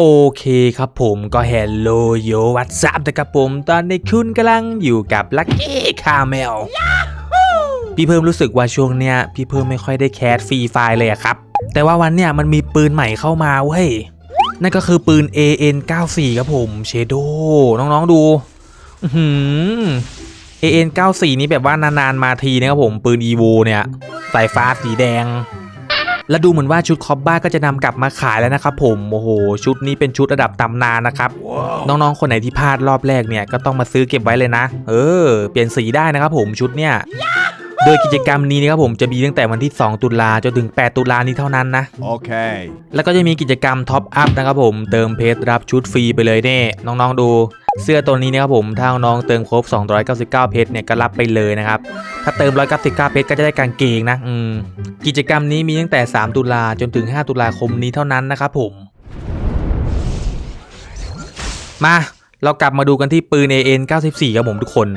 โอเคครับผมก็เฮลโลโยวัตซับนะครับผม ตอนนี้คุณกำลังอยู่กับลักกี้คาเมลพี่เพิ่มรู้สึกว่าช่วงเนี้ยพี่เพิ่มไม่ค่อยได้แคสฟรีไฟล์เลยอะครับ แต่ว่าวันเนี้ยมันมีปืนใหม่เข้ามาเว้ยนั่นก็คือปืน AN94 ครับผมเชโดน้องๆดูอื้อหือ AN94 นี้แบบว่านานๆมาทีนะครับผมปืน EVO เนี่ยสายฟ้าสีแดง และดูเหมือนว่าชุดคอบบ้าก็จะนำกลับมาขายแล้วนะครับผมโอ้โหชุดนี้เป็นชุดระดับตำนานนะครับ น้องๆคนไหนที่พลาดรอบแรกเนี่ยก็ต้องมาซื้อเก็บไว้เลยนะ เออ เปลี่ยนสีได้นะครับผมชุดเนี่ย โดยกิจกรรมนี้นะครับผมจะมีตั้งแต่วันที่ 2 ตุลาจนถึง 8 ตุลานี้เท่านั้นนะ Okay. แล้วก็จะมีกิจกรรมท็อปอัพนะครับผมเติมเพชรรับชุดฟรีไปเลยเน่น้องๆดูเสื้อตัวนี้นะครับผมถ้าน้องๆเติมครบ 299 เพชรเนี่ยก็รับไปเลยนะครับ ถ้าเติม 199 เพชรก็จะได้กางเกงนะอืมกิจกรรมนี้มีตั้งแต่ 3 ตุลาจนถึง 5 ตุลาคมนี้เท่านั้นนะครับผม มา เรากลับมาดูกันที่ปืน AN 94ครับผมทุกคน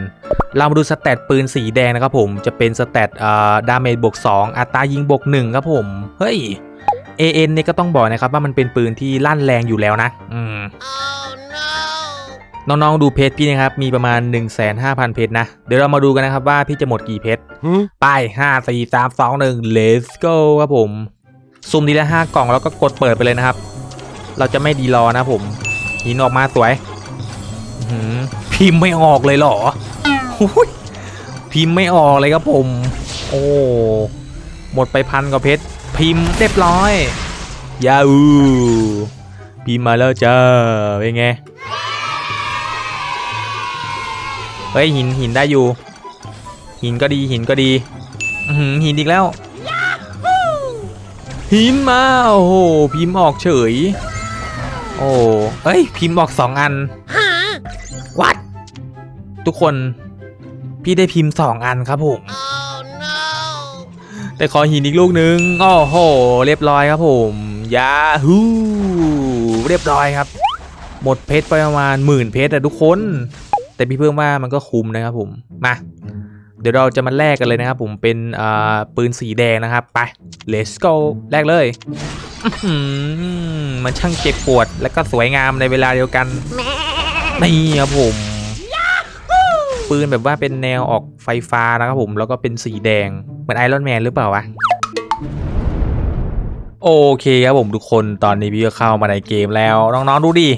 เรามาดูสแตทปืนสีแดงนะครับผม จะเป็นสแตทอ่าดาเมจบวก2 อัตรายิงบวก1ครับผม เฮ้ย AN เนี่ยก็ต้องบอกนะครับว่ามันเป็นปืนที่ลั่นแรงอยู่แล้วนะ อืมน้องๆดูเพชรพี่นะครับ มีประมาณ 1 5 0 0 0 เพชรนะ เดี๋ยวเรามาดูกันนะครับว่าพี่จะหมดกี่เพชร Huh? ไป5 4 3 2 1 let's go ครับผม ซุ่มทีละ5กล่องแล้วก็กดเปิดไปเลยนะครับ เราจะไม่ดีรอนะผมหินออกมาสวยอื้อหือ พิมพ์ไม่ออกเลยเหรออุ๊ยพิมพ์ไม่ออกเลยครับผม โอ้หมดไปพันกว่าเพชรพิมพ์เรียบร้อยยาอูพิมพ์มาแล้วจ้าเป็นไงเฮ้ยหินหินได้อยู่ หินก็ดีหินก็ดีอื้อหือหินอีกแล้ว หินมา โอ้โหพิมพ์ออกเฉย โอ้เอ้ยพิมพ์ออกสองอันวัด ทุกคนพี่ได้พิมพ์สองอันครับผมแต่ขอหินอีกลูกนึงโอ้โห เรียบร้อยครับผมยาฮูเรียบร้อยครับ หมดเพชรไปประมาณหมื่นเพชรอะทุกคน แต่พี่เพิ่มว่ามันก็คุ้มนะครับผม มา เดี๋ยวเราจะมาแลกกันเลยนะครับผมเป็นอ่าปืนสีแดงนะครับ ไป let's go แลกเลยอื้อหือมันช่างเจ็บปวดและก็สวยงามในเวลาเดียวกันนี่ครับผม ปืนแบบว่าเป็นแนวออกไฟฟ้านะครับผม แล้วก็เป็นสีแดง เหมือนไอรอนแมนหรือเปล่าวะโอเคครับผมทุกคนตอนนี้พี่ก็เข้ามาในเกมแล้ว น้องๆดูดิ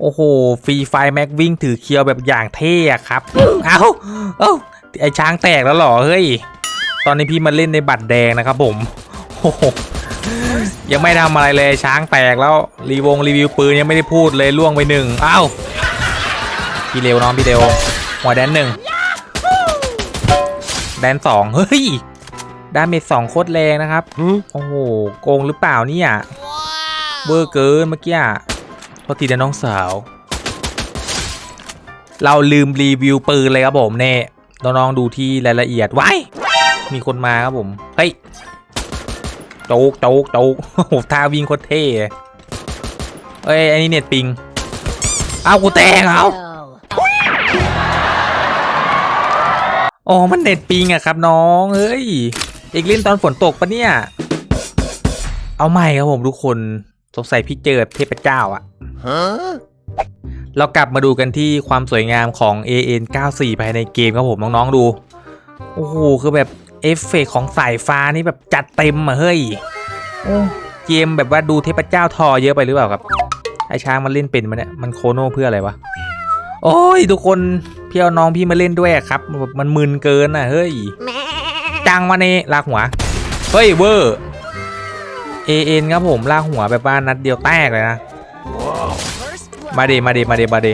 โอ้โหฟรีไฟแม็กวิ่งถือเคียวแบบอย่างเท่ครับ เอ้าเอ้าไอช้างแตกแล้วหรอ เฮ้ย ตอนนี้พี่มาเล่นในบัตรแดงนะครับผมโอ้โหยังไม่ทำอะไรเลยช้างแตกแล้ว รีวงรีวิวปืนยังไม่ได้พูดเลยล่วงไปหนึ่งเอ้าพี่เร็วน้องพี่เร็ว หัวแดนหนึ่งแดนสองเฮ้ยดาเมจสองโคตรแรงนะครับ Huh? โอ้โหโกงหรือเปล่าเนี่ยเบอร์เกินเมื่อกี้อะพอทีนะน้องสาว เราลืมรีวิวปืนเลยครับผมเน่น้องๆดูที่รายละเอียดไว้ มีคนมาครับผมเฮ้ยโจกโจกโจกโอ้โหท่าวิ่งโคตรเท่เลยเอ้ยอันนี้เน็ตปิง เอากูแตกเอา อ๋อ มันเน็ตปิงอะครับน้องเฮ้ยอีกเล่นตอนฝนตกปะเนี่ย เอาใหม่ครับผมทุกคน สงสัยพี่เจอเทพเจ้าอะ Huh? เรากลับมาดูกันที่ความสวยงามของ AN 94ภายในเกมครับผมน้องๆดู โอ้โห คือแบบเอฟเฟกต์ของสายฟ้านี่แบบจัดเต็มอะเฮ้ยโอ้เกมแบบว่าดูเทพเจ้าทอเยอะไปหรือเปล่าครับ ไอช้างมันเล่นเป็นมันเนี่ย มันโคโน่เพื่ออะไรวะ โอ้ยทุกคนพี่เอาน้องพี่มาเล่นด้วยครับแบบมันมึนเกินอะเฮ้ยจังมาเนลากหัวเฮ้ยเวอร์ AN ครับผมลากหัวแบบว่านัดเดียวแตกเลยนะมาเดมาเดมาเดมาเด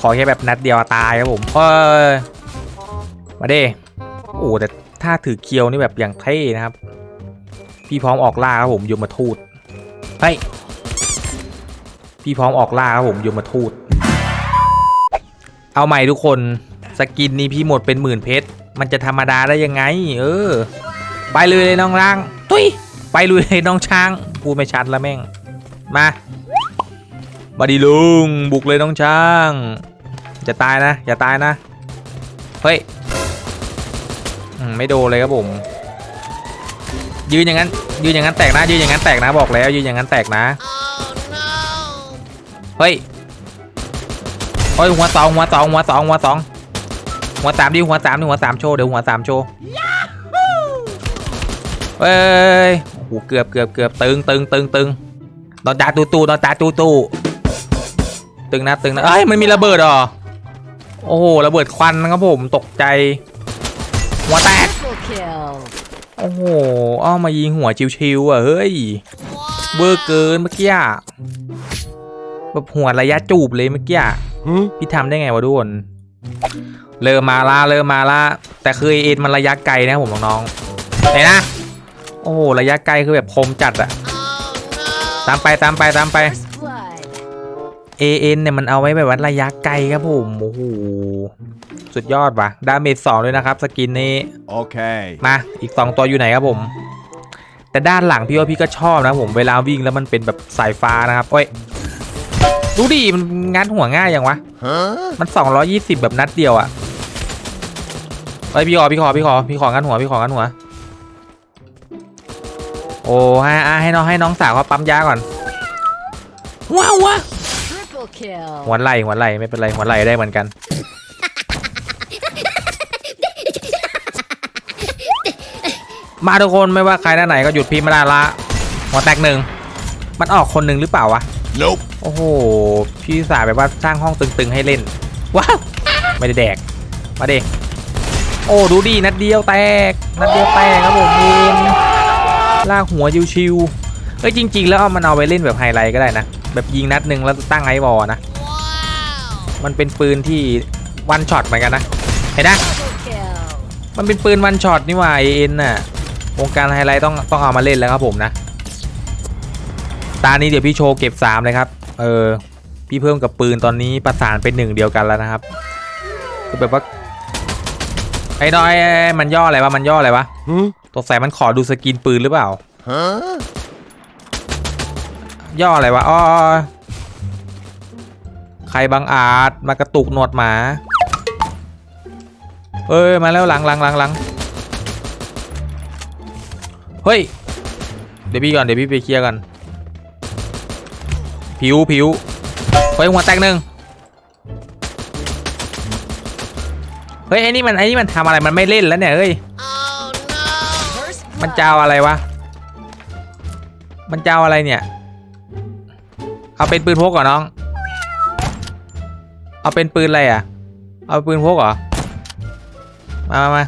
ขอแค่แบบนัดเดียวตายครับผมเอ้ยมาเดโอ้แต่ถ้าถือเคียวนี่แบบอย่างเท่นะครับ พี่พร้อมออกล่าครับผมยมาทูตเฮ้ยพี่พร้อมออกล่าครับผมยมาทูต เอาใหม่ทุกคน สกินนี้พี่หมดเป็นหมื่นเพชร มันจะธรรมดาได้ยังไง เออ ไปเลยเลยน้องร่าง ตุ้ยไปเลยเลยน้องช้าง พูดไม่ชัดแล้วแม่ง มามาดีลุง บุกเลยน้องช้าง จะตายนะ อย่าตายนะ เฮ้ยอืมไม่โดนเลยครับผม ยืนอย่างนั้น ยืนอย่างนั้นแตกนะ ยืนอย่างนั้นแตกนะ บอกแล้ว ยืนอย่างนั้นแตกนะ เฮ้ย โอ้ยหัวสองหัวสองหัวสองหัวสองหัวสามดิหัวสามดิหัวสามโชว์เดี๋ยวหัวสามโชว์เฮ้ยโอ้โหเกือบเกือบเกือบตึงตึงตึงตึงนอนตาตูตูนอนตาตูตูตึงนะตึงนะเอ้ยมันมีระเบิดเหรอโอ้โหระเบิดควันนะครับผมตกใจ หัวแตก Triple kill. โอ้โหอ้อมายิงหัวชิวๆอะเฮ้ยเบอร์เกินเมื่อกี้อะแบบหัวระยะจูบเลยเมื่อกี้อะ พี่ทำได้ไงวะทุกคนเริ่มมาละเริ่มมาละแต่คือเอ็นมันระยะไกลนะผมน้องๆเห็นนะโอ้โหระยะไกลคือแบบคมจัดอะตามไปตามไปตามไป First blood. AN เนี่ยมันเอาไว้แบบวัดระยะไกลครับผมโอ้โหสุดยอดว่ะดาเมจสองด้วยนะครับ สกินนี้ Okay. มาอีก2ตัวอยู่ไหนครับผม แต่ด้านหลังพี่ว่าพี่ก็ชอบนะผมเวลาวิ่งแล้วมันเป็นแบบสายฟ้านะครับโอ้ย ดูดิมันงัดหัวง่ายอย่างวะ Huh? มัน220แบบนัดเดียวอะ่ะเฮ้ยพี่ขอพี่ขอพี่ขอพี่ของัดหัวพี่ของัดหัว โอ้ให้อะให้น้องให้น้องสาวเขาปั๊มยาก่อน ว้าววะ Triple kill. หัวไหล่หัวไหล่ไม่เป็นไรหัวไหล่ได้เหมือนกันมาทุกคนไม่ว่าใครหน้าไหนก็หยุดพิมพ์ไม่ได้ละหัวแตกหนึ่งมันออกคนหนึ่งหรือเปล่าวะ Nope. โอ้โห พี่สาวแบบว่าสร้างห้องตึงๆให้เล่น ว้าว ไม่ได้แดก มาเด็กโอ้ ดูดีนัดเดียวแตก นัดเดียวแตกครับผมเองลากหัวชิวๆเอ้ยจริง ๆ แล้วเอามันเอาไปเล่นแบบไฮไลท์ก็ได้นะ แบบยิงนัดหนึ่งแล้วตั้งไอวอลนะ มันเป็นปืนที่วันช็อตเหมือนกันนะ เห็นนะมันเป็นปืนวันช็อตนี่หว่าเอ็นน่ะ วงการไฮไลท์ต้องต้องเอามาเล่นแล้วครับผมนะ ตานี้เดี๋ยวพี่โชว์เก็บ 3 เลยครับ เออ พี่เพิ่มกับปืนตอนนี้ประสานเป็นหนึ่งเดียวกันแล้วนะครับคือแบบว่าไอ้น้อยมันย่ออะไรวะมันย่ออะไรวะ Huh? ตกใส่มันขอดูสกินปืนหรือเปล่า Huh? ย่ออะไรวะอ้อใครบางอาจมากระตุกหนวดหมา เอ้ยมาแล้วหลังหลังหลังหลังเฮ้ย เดี๋ยวพี่ก่อนเดี๋ยวพี่ไปเคลียร์กัน ผิวผิวเฮ้ยหัวแตกหนึ่งเฮ้ยไอ้นี่มันไอ้นี่มันทำอะไรมันไม่เล่นแล้วเนี่ยเฮ้ย First มัน blood. จะเอาอะไรวะมันจะเอาอะไรเนี่ย เอาเป็นปืนพกเหรอน้อง เอาเป็นปืนอะไรอะ เอาปืนพกเหรอ มามามา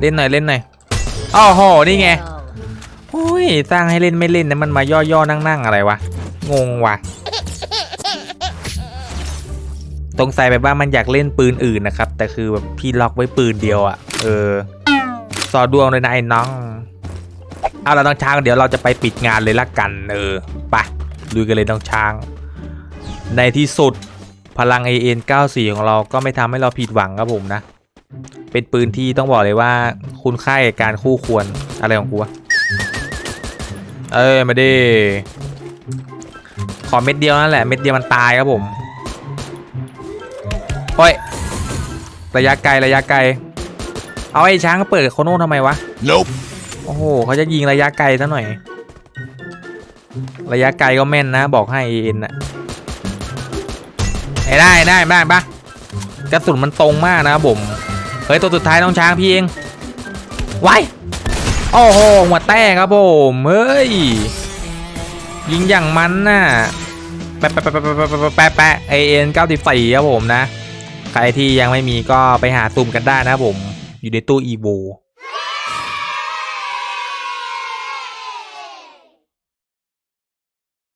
เล่นหน่อยเล่นหน่อยอ้าวโหนี่ไง Kill. โอ้ยสร้างให้เล่นไม่เล่นนะมันมาย่อๆนั่งๆอะไรวะ งงว่ะตรงใส่แบบว่ามันอยากเล่นปืนอื่นนะครับ แต่คือแบบพี่ล็อกไว้ปืนเดียวอะ่ะ เออ สอดวงเลยนะไอ้น้อง เอาละน้องช้างเดี๋ยวเราจะไปปิดงานเลยละกัน เออไปลุยกันเลยน้องช้าง ในที่สุดพลัง AN 94 ของเราก็ไม่ทำให้เราผิดหวังครับผมนะ เป็นปืนที่ต้องบอกเลยว่าคุณค่าแก่การคู่ควรอะไรของกูวะ เอ้ยมาดิ ขอเม็ดเดียวนั่นแหละ เม็ดเดียวมันตายครับผมโอ้ย ระยะไกลระยะไกล เอาไอ้ช้างก็เปิดโคโน่ทำไมวะ Nope. โอ้โหเขาจะยิงระยะไกลซะหน่อย ระยะไกลก็แม่นนะบอกให้เอ็นอะไอ้ได้ได้ได้ปะกระสุนมันตรงมากนะครับผม เฮ้ยตัวสุดท้ายน้องช้างพี่เองไว้โอ้โหหัวแตกครับผม เฮ้ย ยิงอย่างมันน่ะแปะแปะแปะแปะแปะแปะเอ็นเก้าสิบสี่ครับผมนะ ใครที่ยังไม่มีก็ไปหาซุ่มกันได้นะผม อยู่ในตู้อีโว